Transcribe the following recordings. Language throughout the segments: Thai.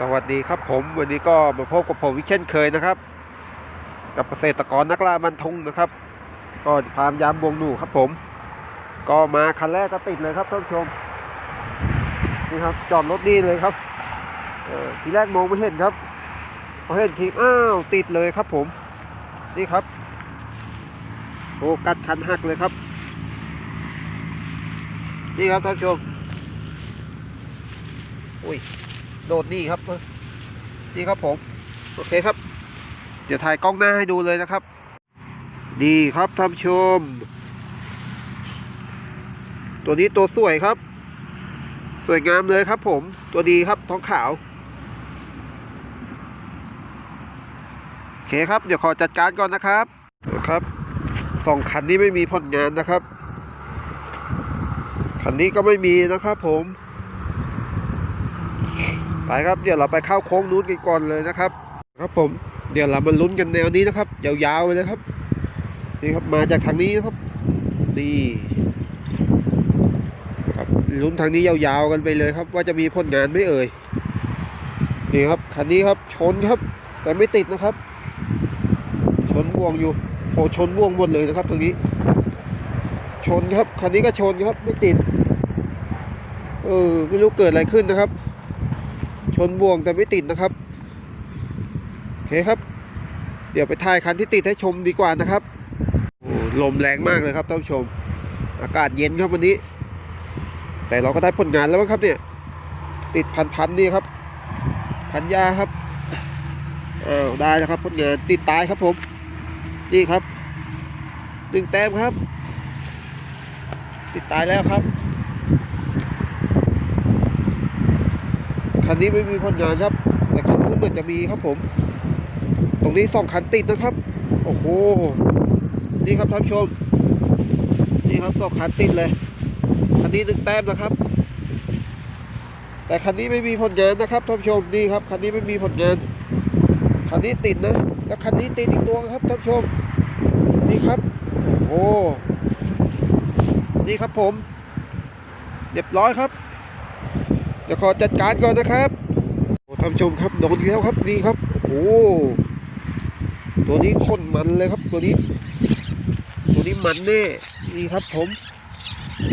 สวัสดีครับผมวันนี้ก็มาพบกับผมวิเช่นเคยนะครับ กับเกษตรกรนักล่ามันทุงนะครับ ก็พามยามบวงหนูครับผม ก็มาคันแรกก็ติดเลยครับท่านผู้ชมนี่ครับ จอดรถนี่เลยครับทีแรกมองไม่เห็นครับพอเห็นทีอ้าวติดเลยครับผม นี่ครับโอ้กัดคันหักเลยครับ นี่ครับท่านผู้ชมอุ้ย โดดนี่ครับนี่ครับผม โอเคครับ เดี๋ยวถ่ายกล้องหน้าให้ดูเลยนะครับ ดีครับท่านผู้ชม ตัวนี้ตัวสวยครับ สวยงามเลยครับผม ตัวดีครับท้องขาว โอเคครับ เดี๋ยวขอจัดการก่อนนะครับนะครับสองคันนี้ไม่มีผลงานนะครับ คันนี้ก็ไม่มีนะครับผม ไปครับเดี๋ยวเราไปเข้าโค้งนู้นกันก่อนเลยนะครับ ครับผมเดี๋ยวเรามาลุ้นกันแนวนี้นะครับ ยาวๆไปเลยครับ นี่ครับมาจากทางนี้นะครับนี่ครับลุ้นทางนี้ยาวๆกันไปเลยครับ ว่าจะมีผลงานไม่เอ่ยนี่ครับคันนี้ครับชนครับ แต่ไม่ติดนะครับ ชนบ่วงอยู่โอ้ชนบ่วงหมดเลยนะครับตรงนี้ ชนครับคันนี้ก็ชนครับไม่ติดเออไม่รู้เกิดอะไรขึ้นนะครับ ชนบ่วงแต่ไม่ติดนะครับโอเคครับ เดี๋ยวไปถ่ายคันที่ติดให้ชมดีกว่านะครับโอ้ลมแรงมากเลยครับท่านผู้ชม อากาศเย็นครับวันนี้ แต่เราก็ได้ผลงานแล้วมั้งครับเนี่ย ติดพันพันนี่ครับ พันยาครับอ้าวได้แล้วครับผลงานติดตายครับผม นี่ครับหนึ่งแต้มครับ ติดตายแล้วครับ คันนี้ไม่มีผลงานครับ แต่คันนู้นเหมือนจะมีครับผม ตรงนี้สองคันติดนะครับ โอ้โห นี่ครับท่านผู้ชม นี่ครับสองคันติดเลย คันนี้หนึ่งแต้มนะครับ แต่คันนี้ไม่มีผลงานนะครับท่านผู้ชม นี่ครับ คันนี้ไม่มีผลงาน คันนี้ติดนะ แล้วคันนี้ติดอีกตัวครับท่านผู้ชม นี่ครับ โอ้ นี่ครับผม เรียบร้อยครับ เดี๋ยวขอจัดการก่อนนะครับโอ้ท่านชมครับโดนแล้วครับนี่ครับโอ้ตัวนี้ข้นมันเลยครับตัวนี้ ตัวนี้มันแน่นี่ครับผม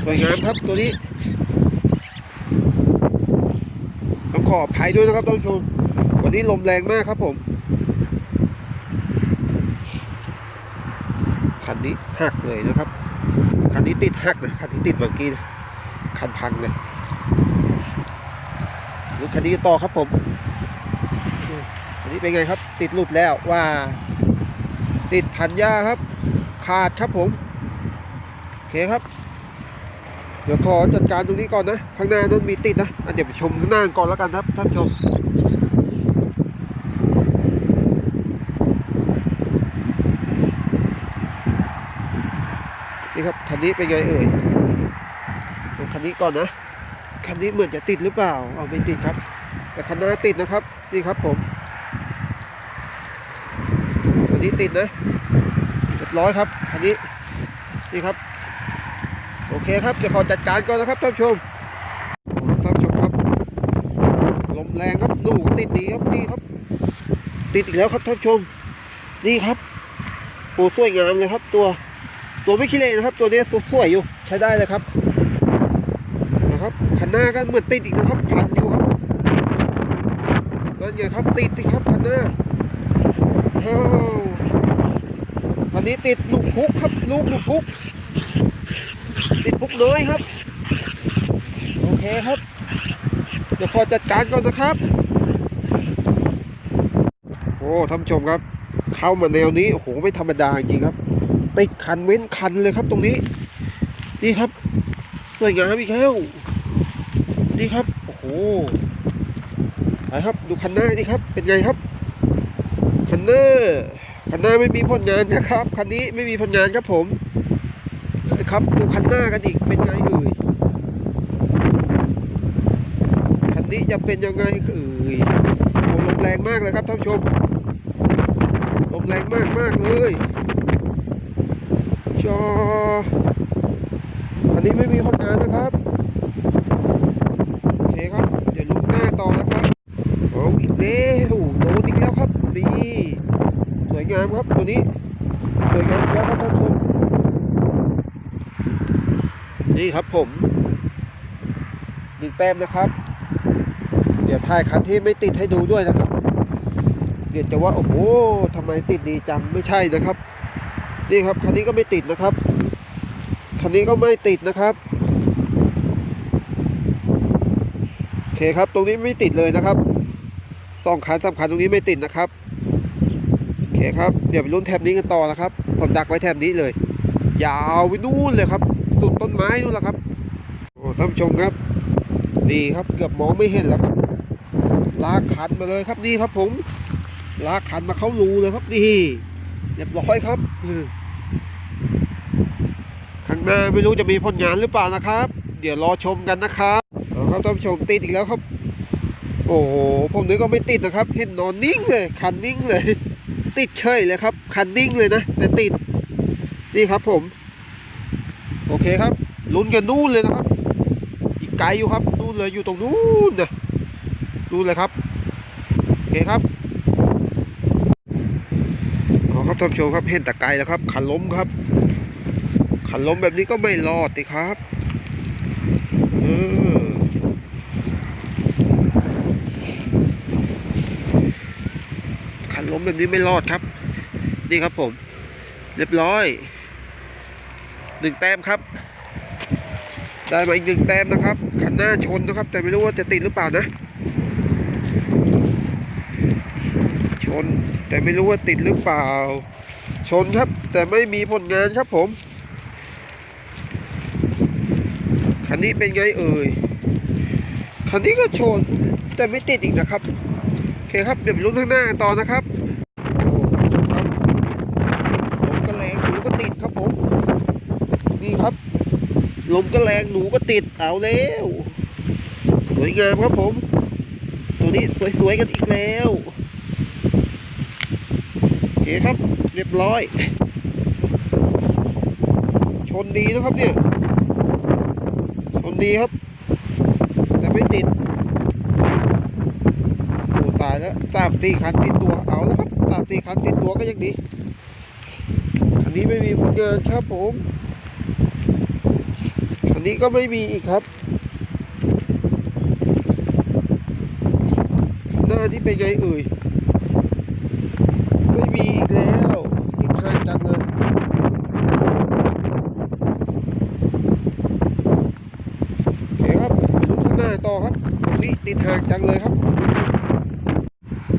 สวยงามครับตัวนี้ต้องขออภัยด้วยนะครับท่านชม วันนี้ลมแรงมากครับผมคันนี้หักเลยนะครับคันนี้ติดหักนะคันนี้ติดเมื่อกี้นะคันพังเลย รถคันนี้ต่อครับผมอันนี้เป็นไงครับ ติดหลุดแล้วว่า ติดพันยาครับ ขาดครับผมโอเคครับ เดี๋ยวขอจัดการตรงนี้ก่อนนะ ข้างหน้านั้นมีติดนะอะเดี๋ยวไปชมข้างหน้าก่อนแล้วกันครับท่านผู้ชมนี่ครับคันนี้เป็นไงเอ่ยดูคันนี้ก่อนนะ คันนี้เหมือนจะติดหรือเปล่าเอาไม่ติดครับ แต่คันหน้าติดนะครับนี่ครับผมคันนี้ติดนะเรียบร้อยครับคันนี้นี่ครับ โอเคครับจะขอจัดการก่อนนะครับท่านผู้ชมท่านผู้ชมครับลมแรงครับนู่นติดดีครับนี่ครับ ติดอีกแล้วครับท่านผู้ชม นี่ครับโอ้สวยงามเลยครับ ตัว ตัวไม่ขี้เละนะครับ ตัวนี้ตัวสวยอยู่ใช้ได้เลยครับ หน้าก็เหมือนติดอีกนะครับพันอยู่ครับนั่นไงครับติดสิครับคันหน้าอ้าวคันนี้ติดลูกพุกครับลูกลูกพุกติดพุกน้อยครับ โอเคครับ เดี๋ยวขอจัดการก่อนนะครับ โอ้ท่านชมครับ เข้ามาแนวนี้โอ้โหไม่ธรรมดาจริงครับติดคันเว้นคันเลยครับตรงนี้ นี่ครับสวยงามอีกแล้ว นี่ครับ โอ้โหไปครับ ดูคันหน้านี่ครับ เป็นไงครับ คันหน้า คันหน้าไม่มีผลงานนะครับ คันนี้ไม่มีผลงานครับผมครับ ดูคันหน้ากันอีก เป็นไงเอ่ย คันนี้จะเป็นยังไงเอ่ยลมแรงมากเลยครับท่านผู้ชม ลมแรงมากมากเลยจออันนี้ไม่มีผลงานนะครับ โอเคครับ เดี๋ยวลุ้นหน้าต่อนะครับ โอเค ครับ ตัวนี้สวยงามแล้วครับท่านผู้ชมนี่ครับผมหนึ่งแต้มนะครับ เดี๋ยวถ่ายคันที่ไม่ติดให้ดูด้วยนะครับ เดี๋ยวจะว่าโอ้โหทำไมติดดีจังไม่ใช่นะครับ นี่ครับคันนี้ก็ไม่ติดนะครับคันนี้ก็ไม่ติดนะครับโอเคครับตรงนี้ไม่ติดเลยนะครับสองคันสามคันตรงนี้ไม่ติดนะครับ คครับ เดี๋ยวไปลุ้นแถบนี้กันต่อนะครับ ผมดักไว้แถบนี้เลย ยาวไปนู่นเลยครับ สุดต้นไม้นู่นแหละครับโอ้ท่านผู้ชมครับนี่ครับเกือบมองไม่เห็นแล้วครับลากคันมาเลยครับนี่ครับ ผม ลากคันมาเข้ารูเลยครับนี่เรียบร้อยครับข้างหน้าไม่รู้จะมีผลงานหรือเปล่านะครับ เดี๋ยวรอชมกันนะครับเอาครับท่านผู้ชมติดอีกแล้วครับ โอ้โหผมนึกก็ไม่ติดนะครับ เห็นนอนนิ่งเลยคันนิ่งเลย ติดเฉยเลยครับคันนิ่งเลยนะแต่ติดนี่ครับผม โอเคครับ ลุ้นกันนู่นเลยนะครับ อีกไกลอยู่ครับนู่นเลยอยู่ตรงนู้นนะนู่นเลยครับโอเคครับเอครับท่านผู้ชมครับเห็นแต่ไกลแล้วครับขันล้มครับขันล้มแบบนี้ก็ไม่รอดสิครับ เออขันล้ม แบบนี้ไม่รอดครับ นี่ครับผม เรียบร้อยหนึ่งแต้มครับ ได้มาอีกหนึ่งแต้มนะครับคันหน้าชนนะครับ แต่ไม่รู้ว่าจะติดหรือเปล่านะ ชนแต่ไม่รู้ว่าติดหรือเปล่า ชนครับ แต่ไม่มีผลงานครับผมคันนี้เป็นไงเอ่ยคันนี้ก็ชนแต่ไม่ติดอีกนะครับโอเคครับเดี๋ยวไปลุ้นข้างหน้ากันต่อนะครับโอ้ครับลมก็แรงหนูก็ติดครับผม นี่ครับ ลมก็แรงหนูก็ติดเอาแล้วสวยงามครับผม ตัวนี้สวยๆกันอีกแล้วโอเคครับ เรียบร้อย ชนดีนะครับเนี่ย ชนดีครับ แต่ไม่ติดโอ้ตายแล้วสามสี่คันติดตัวเอาแล้วครับสามสี่คันติดตัวก็ยังดี อันนี้ไม่มีผลงานครับผม นี้ก็ไม่มีอีกครับ หน้าที่เป็นไงเอ่ย ไม่มีอีกแล้วติดห่างจังเลยโอเคครับไปลุ้นข้างหน้าต่อครับตรงนี้ติดห่างจังเลยครับ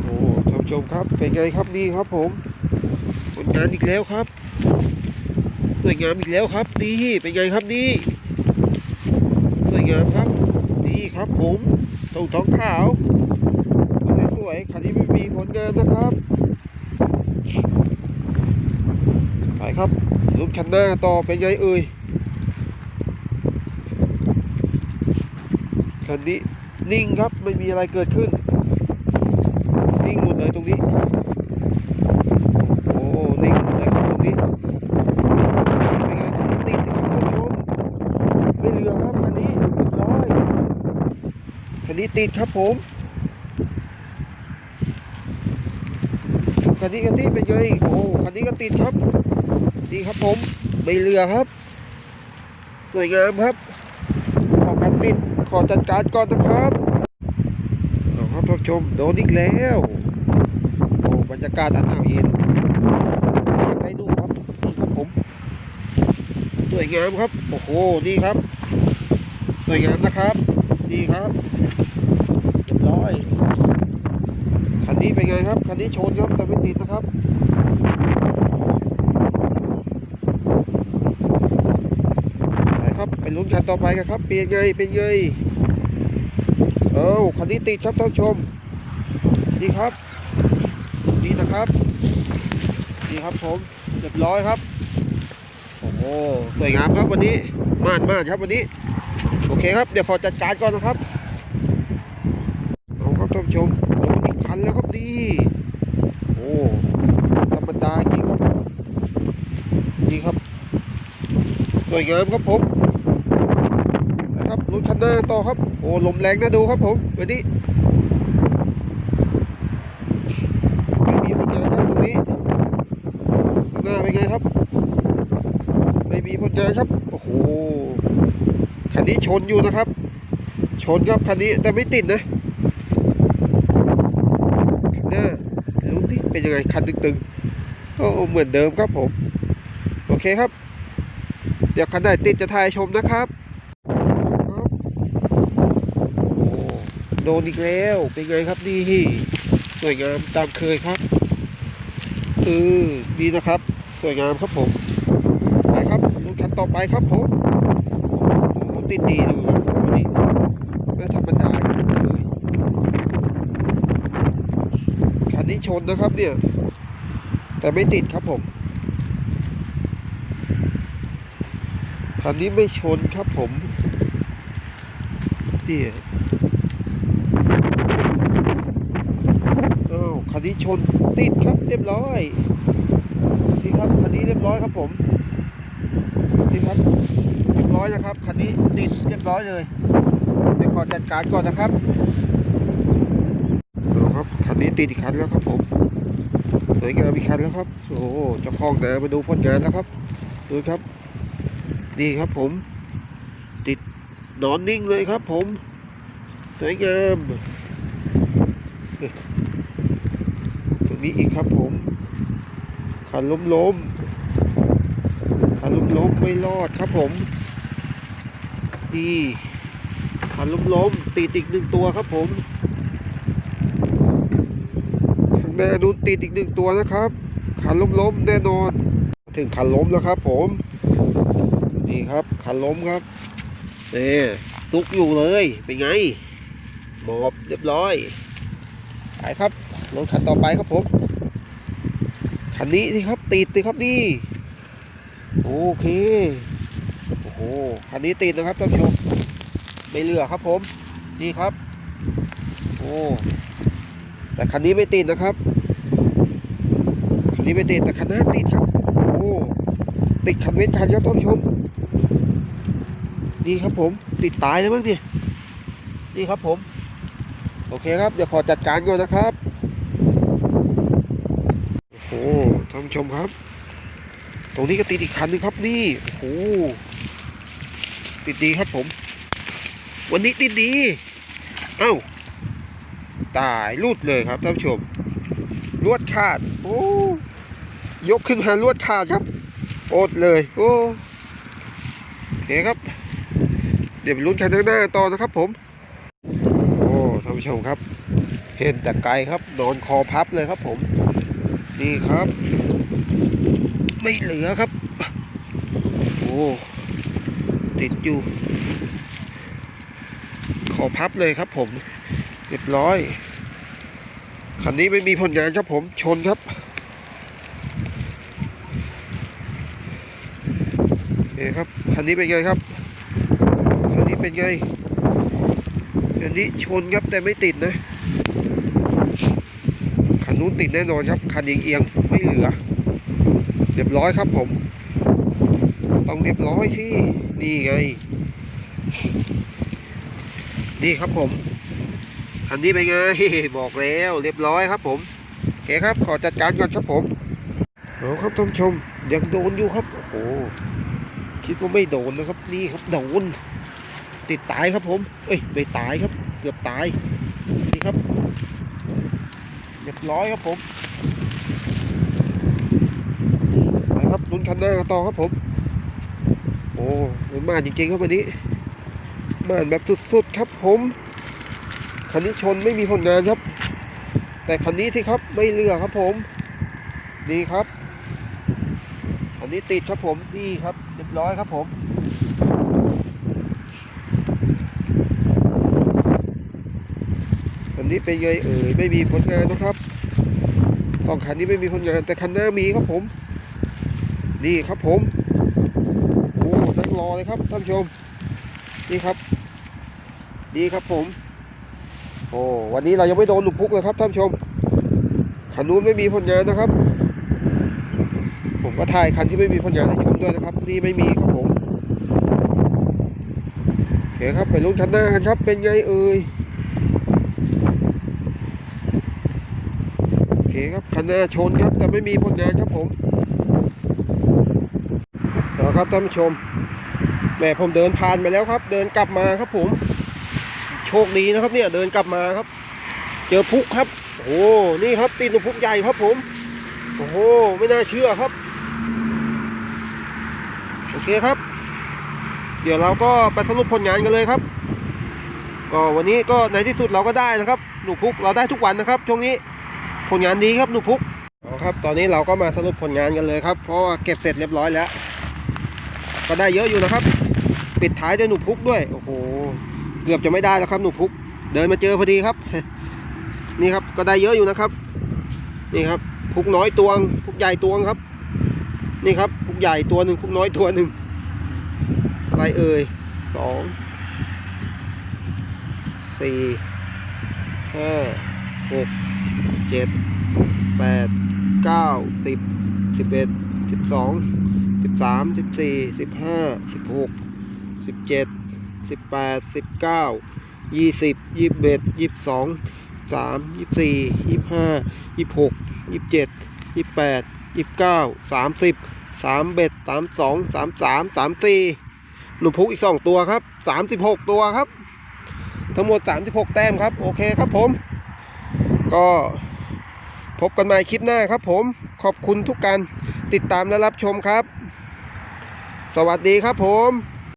โอ้ท่านผู้ชมครับเป็นไงครับนี่ครับผมผลงานอีกแล้วครับสวยงามอีกแล้วครับนี่เป็นไงครับนี่ เยงามครับ นี่ครับผมตูท้องขาวสวยๆคันนี้ไม่มีผลเดินนะครับ ไปครับรุ่นคันหน้าต่อเป็นไงเอ่ยคันนี้นิ่งครับไม่มีอะไรเกิดขึ้น นิ่งหมดเลยตรงนี้ โอ้นิ่งหมดเลยครับตรงนี้เป็นไงคันนี้ติดนะครับท่านผู้ชม ไม่เหลือครับคันนี้เรียบร้อยคั นี้ติดครับผมคันนี้คันนี้เป็นไงโอ้คันนี้ก็ติดครับนี่ครับผมไม่เหลือครับ สวยงามครับ ขอคันติดขอจัดการก่อนนะครับเอาครับท่านผู้ชมโดนอีกแล้วโอ้บรรยากาศอันหนาวเย็นยังได้ดูครับดีครับผมสวยงามครับโอ้โหนี่ครับสวยงามนะครับ นี่ครับเรียบร้อย คันนี้เป็นไงครับ คันนี้ชนครับแต่ไม่ติดนะครับไปครับไปลุ้นคันต่อไปกันครับ เป็นไง เป็นไง เอ้าคันนี้ติดครับท่านผู้ชมนี่ครับนี่นะครับนี่ครับผม เรียบร้อยครับ โอ้โห สวยงามครับวันนี้ มานมากครับวันนี้ โอเคครับ เดี๋ยวพอจัดการก่อนนะครับเอาครับท่านผู้ชมโอ้อีกคันแล้วครับดีโอ้ธรรมดาจริงครับดีครับสวยงามครับผมนะครับรถคันหน้าต่อครับ โอ้ลมแรงนะดูครับผมวันนี้ไม่มีปัญหาครับตรงนี้ นนี้ชนอยู่นะครับ ชนครับคันนี้แต่ไม่ติดนะคันหน้ารู้ที่เป็นยังไงคันตึงๆก็เหมือนเดิมครับผม โอเคครับ เดี๋ยวคันไหนติดจะถ่ายชมนะครับโอ้โดนอีกแล้วเป็นไงครับนี่สวยงามตามเคยครับเออดีนะครับ สวยงามครับผมไปครับลุ้นคันต่อไปครับผม ติดดีดูครับโอ้นี่ไม่ธรรมดาเลยคันนี้ชนนะครับเนี่ย แต่ไม่ติดครับผมคันนี้ไม่ชนครับผมเนี่อ้าวคันนี้ชนติดครับเรียบร้อยนี่ครับคันนี้เรียบร้อยครับผมนี่ครับ รียบร้อยนะครับคันนี้ติดเรียบร้อยเลยเดี๋ยวขอจัดการก่อนนะครับเอาครับคันนี้ติดอีกคันแล้วครับผมสวยงามอีกคันแล้วครับโอ้โหเจ้าของนามาดูผลงานแล้วครับดูครับ นี่ครับผม ติดนอนนิ่งเลยครับผม สวยงามตรงนี้อีกครับผมขันล้มล้มขันล้มล้มไม่รอดครับผม นี่ขันล้มล้มติดอีกหนึ่งตัวครับผมข้างหน้านู้นติดอีกหนึ่งตัวนะครับ ขันล้มล้มแน่นอน ถึงขันล้มแล้วครับ ผม นี่ครับขันล้มครับนี่ซุกอยู่เลยเป็นไงหมอบเรียบร้อยไปครับรถคันต่อไปครับผมคันนี้สิครับติดสิครับนี่โอเค โอ้โหคันนี้ติดนะครับท่านผู้ชมไม่เหลือครับผม นี่ครับ โอ้ แต่คันนี้ไม่ติดนะครับ คันนี้ไม่ติดแต่คันหน้าติดครับ โอ้ ติดคันเว้นคันครับท่านผู้ชม นี่ครับผม ติดตายแล้วมั้งดินี่ครับผม โอเคครับ เดี๋ยวขอจัดการก่อนนะครับ โอ้โหท่านผู้ชมครับ ตรงนี้ก็ติดอีกคันหนึงครับนี่ โอ้โห ติดดีครับผม วันนี้ติดดี เอ้า ตายรูดเลยครับท่านผู้ชม ลวดขาด โอ้ยกขึ้นมาลวดขาดครับอดเลย โอ้โอเคครับ เดี๋ยวไปลุ้นคันข้างหน้าต่อนะครับผม โอ้ท่านผู้ชมครับ เห็นแต่ไกลครับนอนคอพับเลยครับผม นี่ครับ ไม่เหลือครับ โอ้ ติดอยู่คอพับเลยครับผมเรียบร้อยคันนี้ไม่มีผลงานครับผมชนครับโอเคครับคันนี้เป็นไงครับคันนี้เป็นไงคันนี้ชนครับแต่ไม่ติดนะคันนู้นติดแน่นอนครับคันเอียงเอียงๆไม่เหลือ เรียบร้อยครับผม ต้องเรียบร้อยสินี่ไงนี่ครับผมคันนี้เป็นไงบอกแล้วเรียบร้อยครับ ผมโอเคครับ ขอจัดการก่อนครับผมเอาครับท่านผู้ชมยังโดนอยู่ครับโอ้โหคิดว่าไม่โดนนะครับ นี่ครับโดนติดตายครับผม เอ้ยไม่ตายครับ เกือบตายนี่ครับเรียบร้อยครับผมไปครับลุ้นคันหน้าต่อครับผม โอ้มันมาจริงๆครับวันนี้มาแบบสุดๆครับผม คันนี้ชนไม่มีผลงานครับ แต่คันนี้ที่ครับไม่เลือครับผมนี่ครับอันนี้ติดครับผมนี่ครับเรียบร้อยครับผมอันนี้เป็นไงเอ่ยไม่มีผลงานนะครับสองคันนี้ไม่มีผลงานแต่คันหน้ามีครับผม นี่ครับผม อ้นั่งรอเลยครับท่านผู้ชมนี่ครับนี่ครับผม โอ้วันนี้เรายังไม่โดนหนุพุกเลยครับท่านผู้ชมคันนู้นไม่มีผลงานนะครับ ผมก็ถ่ายคันที่ไม่มีผลงานให้ชมด้วยนะครับนี่ไม่มีครับผมโอเคครับไปลุ้นคันหน้ากันครับ เป็นไงเอ่ยโอเคครับคันหน้าชนครับ แต่ไม่มีผลงานครับผม ครับท่านผู้ชมแม่ผมเดินผ่านไปแล้วครับ เดินกลับมาครับผม โชคดีนะครับเนี่ยเดินกลับมาครับ เจอพุกครับโอ้นี่ครับตีนพุกใหญ่ครับผมโอ้โหไม่น่าเชื่อครับโอเคครับ เดี๋ยวเราก็ไปสรุปผลงานกันเลยครับ ก็วันนี้ก็ในที่สุดเราก็ได้นะครับ หนูพุกเราได้ทุกวันนะครับ ช่วงนี้ผลงานดีครับหนูพุกครับ ตอนนี้เราก็มาสรุปผลงานกันเลยครับ เพราะว่าเก็บเสร็จเรียบร้อยแล้ว ก็ได้เยอะอยู่นะครับ ปิดท้ายด้วยหนูพุกด้วย โอ้โห เกือบจะไม่ได้แล้วครับหนูพุก เดินมาเจอพอดีครับ นี่ครับก็ได้เยอะอยู่นะครับ นี่ครับพุกน้อยตวง พุกใหญ่ตวงครับ นี่ครับพุกใหญ่ตัวหนึ่งพุกน้อยตัวหนึ่งอะไรเอ่ยสองสี่ห้าหกเจ็ดแปดเก้าสิบสิบเอ็ดสิบสอง สิบสามสิบสี่สิบห้าสิบหกสิบเจ็ดสิบแปดสิบเก้ายี่สิบยี่สิบเอ็ดยี่สิบสองสามยี่สิบสี่ยี่สิบห้ายี่สิบหกยี่สิบเจ็ดยี่สิบแปดยี่สิบเก้าสามสิบสามเบ็ดสามสองสามสามสามสี่หนูพุกอีกสองตัวครับสามสิบหกตัวครับ ทั้งหมด36แต้มครับ โอเคครับผม ก็พบกันใหม่คลิปหน้าครับผม ขอบคุณทุกการติดตามและรับชมครับ สวัสดีครับผม